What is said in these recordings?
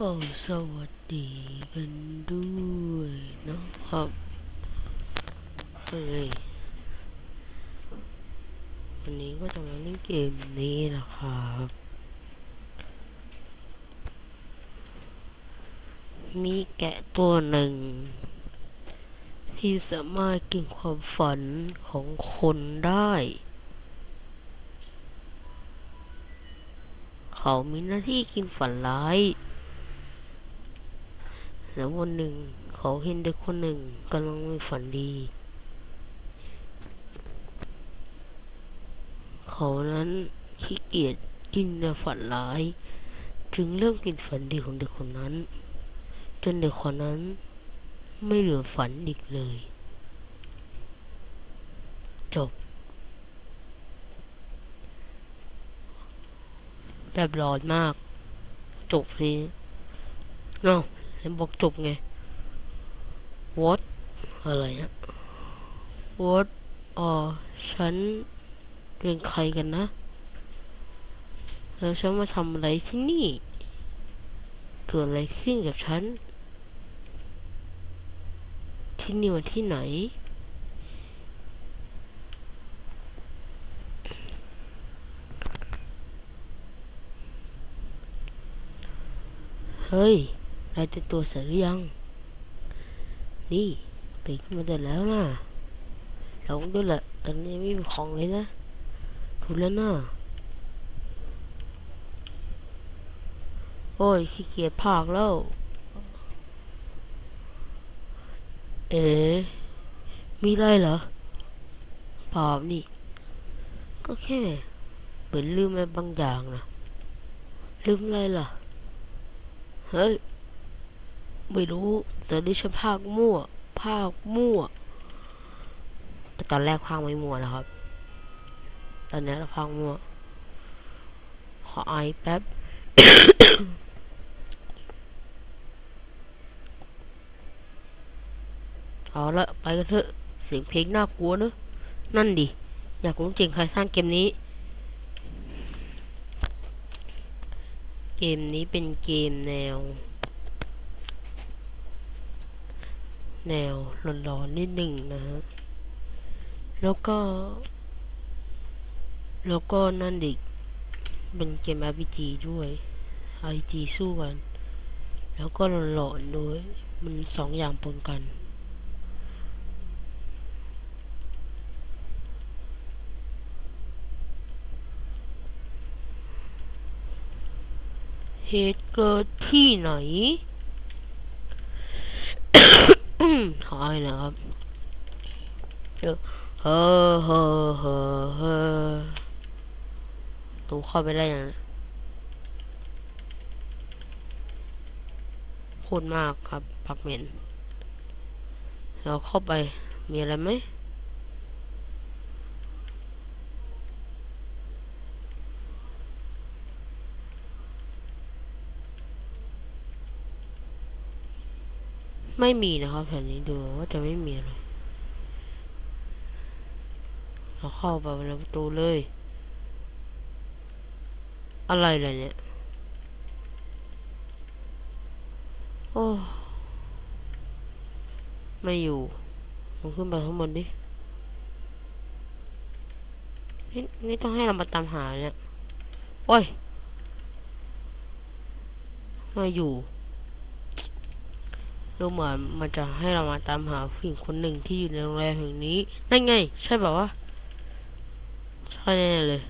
ก็สวัสดีกันด้วยนะครับเฮ้ยวันนี้ก็จะมาเล่นเกมนี้นะครับ มีแกะตัวหนึ่ง ที่สามารถกินความฝันของคนได้เขามีหน้าที่กินฝันร้าย แล้ววันหนึ่งเขาเห็นเด็กคนหนึ่งกำลังมีฝันดี เขานั้นขี้เกียจกินแต่ฝันร้าย จึงเริ่มกินฝันดีของเด็กคนนั้น จนเด็กคนนั้นไม่เหลือฝันอีกเลย จบแบบร้อนมาก จบสิเนาะ เห็นบอกจบไง what อะไรนะ what อ๋อฉันเป็นใครกันนะ แล้วฉันมาทำอะไรที่นี่ เกิดอะไรขึ้นกับฉัน ที่นี่มันที่ไหนเฮ้ย นายจะตัวเสร็จหรือยัง นี่ตื่นขึ้นมาได้แล้วนะลงด้วยแหละตอนนี้ไม่มีของเลยนะถูกแล้วนะโอ้ยขี้เกียจพากแล้ว เอ๋มีอะไรเหรอเปล่านี่ ก็แค่เหมือนลืมอะไรบางอย่างนะลืมอะไรล่ะ เฮ้ย ไม่รู้แต่ดิฉันภาคมั่ว ภาคมั่ว แต่ตอนแรกภาคไม่มั่วนะครับ ตอนนี้เราภาคมั่ว ขอไอแป๊บเอาละไปกันเถอะ เสียงเพลงน่ากลัวเนอะนั่นดิ อยากรู้จริงใครสร้างเกมนี้ เกมนี้เป็นเกมแนว แนวร้อนๆนิดหนึ่งนะฮะ แล้วก็ แล้วก็นั่นดิเป็นเกม RPG ด้วย RPG สู้กัน แล้วก็หลอนๆด้วย มันสองอย่างปนกันเหตุเกิดที่ไหน หายนะครับเฮ้อเฮ้อเฮ้อเฮ้อตูเข้าไปได้ยังพูดมากครับปักเหม็นเราเข้าไปมีอะไรไหม ไม่มีนะครับแถวนี้ดูว่าจะไม่มีอะไรเราเข้าไปในประตูเลย อะไรเลยเนี่ย โอ้ ไม่อยู่ลงขึ้นไปข้างบนดินี่นี่ต้องให้เรามาตามหาเนี่ย โอ้ยไม่อยู่ ดูเหมือนมันจะให้เรามาตามหาผู้หญิงคนหนึ่งที่อยู่ในโรงแรมแห่งนี้ นั่นไง ใช่แบบว่าใช่แน่เลย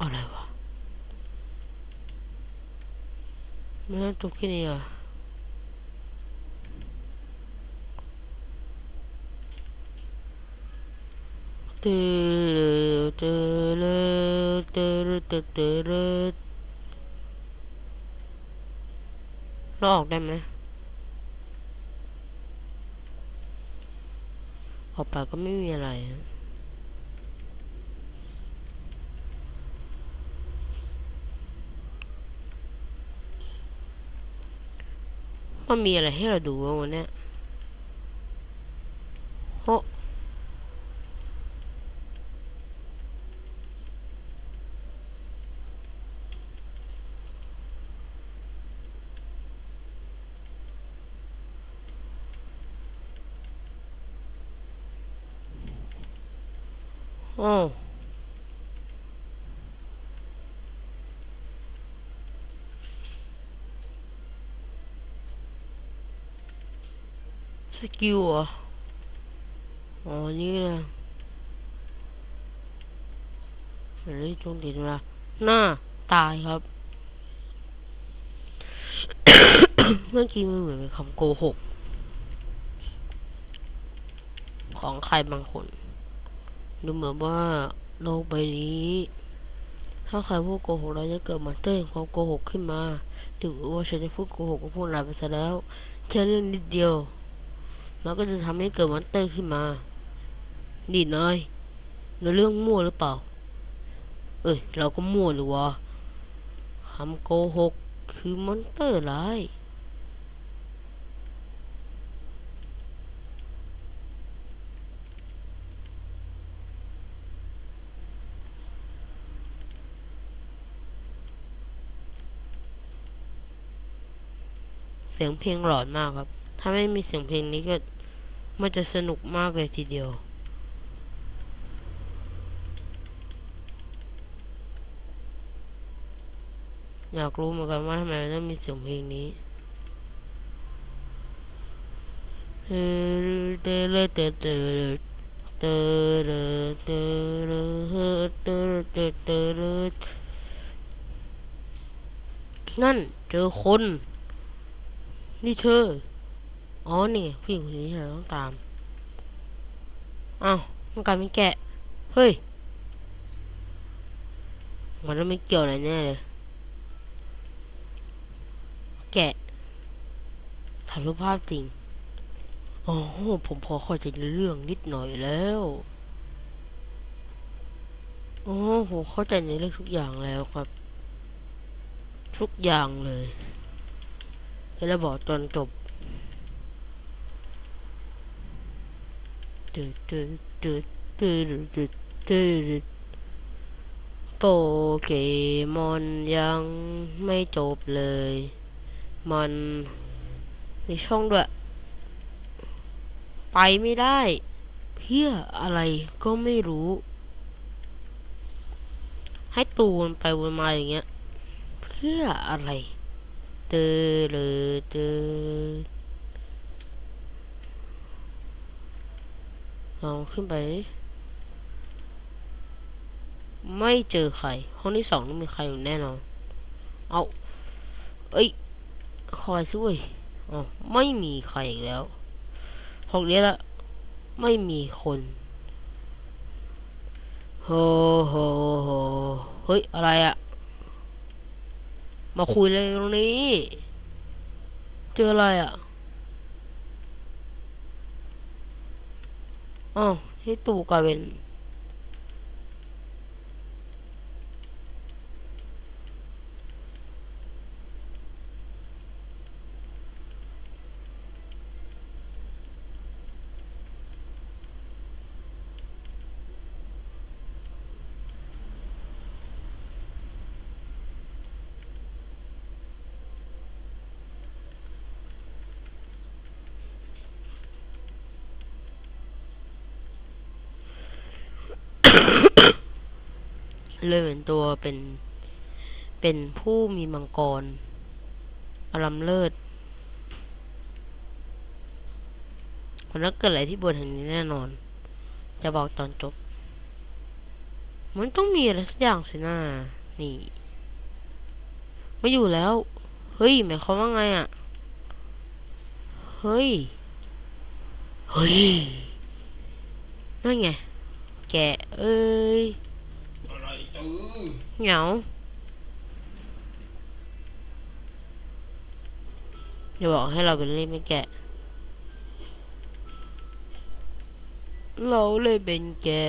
อะไรวะ ไม่น่าตุกแค่นี้อะ ตือตือลือตือตือตือลือ เราออกได้ไหมออกไปก็ไม่มีอะไรมันมีอะไรให้เราดูวะวันนี้ย อ้าวสกิลเหรอ อ๋อ นี่นะเฮ้ยจงติดมาหน้า ตายครับ เมื่อกี้มันเหมือนเป็นคำโกหก ของใครบางคน ดูเหมือนว่าโลกใบนี้ ถ้าใครพูดโกหกเราจะเกิดมอนเตอร์แห่งความโกหกขึ้นมาถือว่าฉันจะพูดโกหกกับพวกนายไปซะแล้วแค่เรื่องนิดเดียวมันก็จะทำให้เกิดมอนเตอร์ขึ้นมา นี่นายในเรื่องมั่วหรือเปล่า เอ้ย เราก็มั่วหรือวะคำโกหกคือมอนเตอร์ร้าย เสียงเพลงหลอนมากครับ ถ้าไม่มีเสียงเพลงนี้ก็มันจะสนุกมากเลยทีเดียว อยากรู้เหมือนกันว่าทำไมมันต้องมีเสียงเพลงนี้เออเตเลเตเตเตเตเตเตเตเตเตนั่นเจอคน นี่เธอ อ๋อนี่ผู้หญิงคนนี้เราต้องตาม อ้าวมันกลายเป็นแกะ เฮ้ย มันต้องไม่เกี่ยวอะไรแน่เลย แกะถ่ายรูปภาพจริง โอ้โห ผมพอเข้าใจในเรื่องนิดหน่อยแล้ว โอ้ผมเข้าใจในเรื่องทุกอย่างแล้วครับ ทุกอย่างเลย แล้วบอกตอนจบตึ๊ดตึ๊ดตึ๊ดตึ๊ดตึ๊ดตึ๊ดโปเกมอนยังไม่จบเลย มันมีช่องด้วย ไปไม่ได้เพื่ออะไรก็ไม่รู้ ให้ตูนไปวนมาอย่างเงี้ยเพื่ออะไร ตือเลยเตอลองขึ้นไป ไม่เจอใคร ห้องที่สองต้องมีใครอยู่แน่นอน เอาเอ้ย คอยสิเว้ยอ๋อไม่มีใครอีกแล้วห้องนี้ละ ไม่มีคนโฮโฮโฮเฮ้ย อะไรอะ มาคุยเลยตรงนี้ เจออะไรอะอ๋อที่ตู่กลายเป็น เลยเหมือนตัวเป็น เป็นผู้มีมังกรอลัมเลิศมันต้องเกิดอะไรที่บนแห่งนี้แน่นอน จะบอกตอนจบ มันต้องมีอะไรสักอย่างสินะนี่ไม่อยู่แล้ว เฮ้ยหมายความว่าไงอะ เฮ้ย เฮ้ย นั่นไง แกเอ้ย เหงาอย่าบอกให้เราเป็นเล่นไม่แกะ เราเลยเป็นแกะ